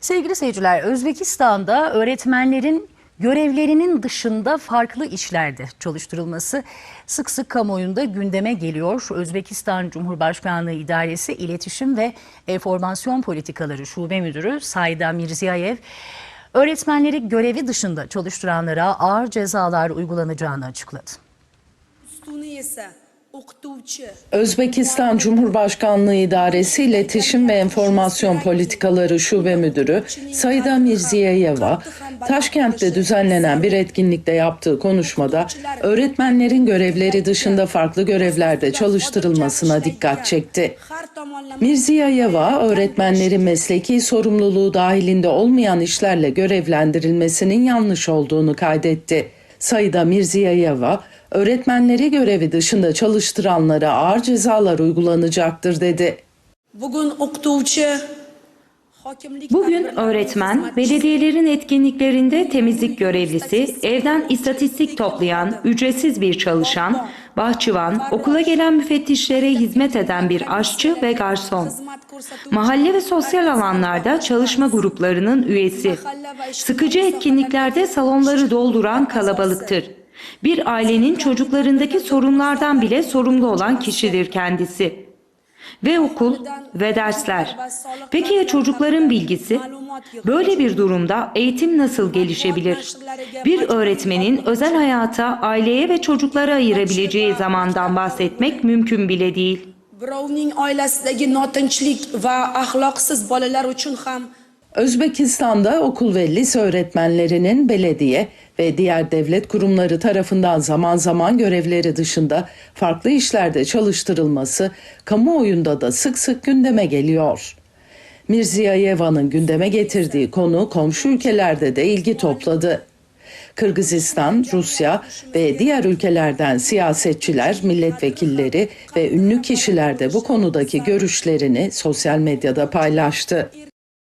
Sevgili seyirciler, Özbekistan'da öğretmenlerin görevlerinin dışında farklı işlerde çalıştırılması sık sık kamuoyunda gündeme geliyor. Özbekistan Cumhurbaşkanlığı İdaresi İletişim ve Enformasyon Politikaları Şube Müdürü Sayda Mirziyayev, öğretmenleri görevi dışında çalıştıranlara ağır cezalar uygulanacağını açıkladı. Özbekistan Cumhurbaşkanlığı İdaresi İletişim ve Enformasyon Politikaları Şube Müdürü Sayda Mirziyeyeva, Taşkent'te düzenlenen bir etkinlikte yaptığı konuşmada öğretmenlerin görevleri dışında farklı görevlerde çalıştırılmasına dikkat çekti. Mirziyayeva, öğretmenlerin mesleki sorumluluğu dahilinde olmayan işlerle görevlendirilmesinin yanlış olduğunu kaydetti. Sayıda Mirziyayeva, öğretmenleri görevi dışında çalıştıranlara ağır cezalar uygulanacaktır dedi. o'qituvchi hokimlik Bugün öğretmen, belediyelerin etkinliklerinde temizlik görevlisi, evden istatistik toplayan, ücretsiz bir çalışan, bahçıvan, okula gelen müfettişlere hizmet eden bir aşçı ve garson. Mahalle ve sosyal alanlarda çalışma gruplarının üyesi. Sıkıcı etkinliklerde salonları dolduran kalabalıktır. Bir ailenin çocuklarındaki sorunlardan bile sorumlu olan kişidir kendisi. Ve okul ve dersler. Peki ya çocukların bilgisi? Böyle bir durumda eğitim nasıl gelişebilir? Bir öğretmenin özel hayata, aileye ve çocuklara ayırabileceği zamandan bahsetmek mümkün bile değil. Birovning oilasidagi notinchlik va axloqsiz bolalar uchun ham Özbekistan'da okul ve lise öğretmenlerinin belediye ve diğer devlet kurumları tarafından zaman zaman görevleri dışında farklı işlerde çalıştırılması kamuoyunda da sık sık gündeme geliyor. Mirziyayeva'nın gündeme getirdiği konu komşu ülkelerde de ilgi topladı. Kırgızistan, Rusya ve diğer ülkelerden siyasetçiler, milletvekilleri ve ünlü kişiler de bu konudaki görüşlerini sosyal medyada paylaştı.